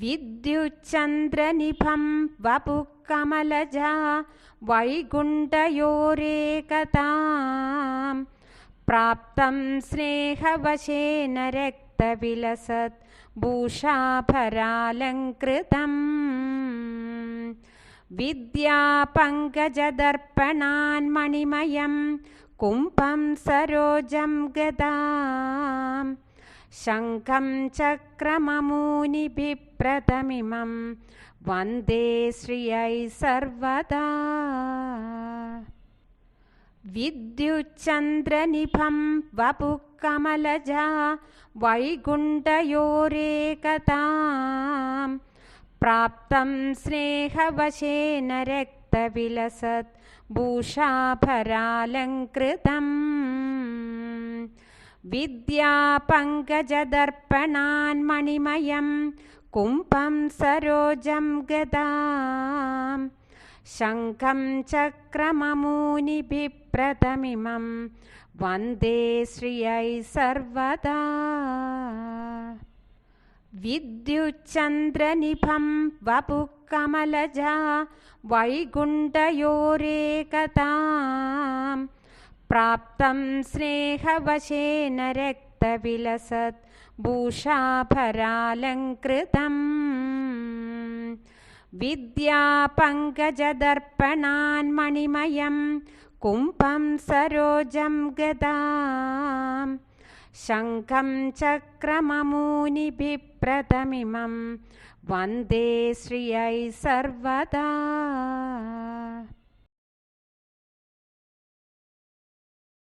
विद्युच्चन्द्रनिभं वपुः कमलजा वैकुण्ठयोरेकतां प्राप्तं स्नेहवशेन रक्तविलसत् भूषाभरालङ्कृतम्। विद्यापङ्कजदर्पणान्मणिमयं कुम्भं सरोजं गदाम् शङ्खं चक्रममूनिभिप्रतमिमं वन्दे श्रियै सर्वदा। विद्युच्चन्द्रनिभं वपुः कमलजा वैकुण्ठयोरेकतां प्राप्तं स्नेहवशेन रक्तविलसत् भूषाभरालङ्कृतम् विद्यापङ्कजदर्पणान्मणिमयं कुम्भं सरोजं गदां। शङ्खं चक्रममूनिभिप्रतमिमं वन्दे श्रियै सर्वदा। विद्युच्चन्द्रनिभं वपुः कमलजा वैकुण्ठयोरेकताम् प्राप्तं स्नेहवशेन रक्तविलसत् भूषाभरालङ्कृतम्। विद्यापङ्कजदर्पणान्मणिमयं कुम्भं सरोजं गदां शङ्खं चक्रममूनिभिप्रतमिमं वन्दे श्रियै सर्वदा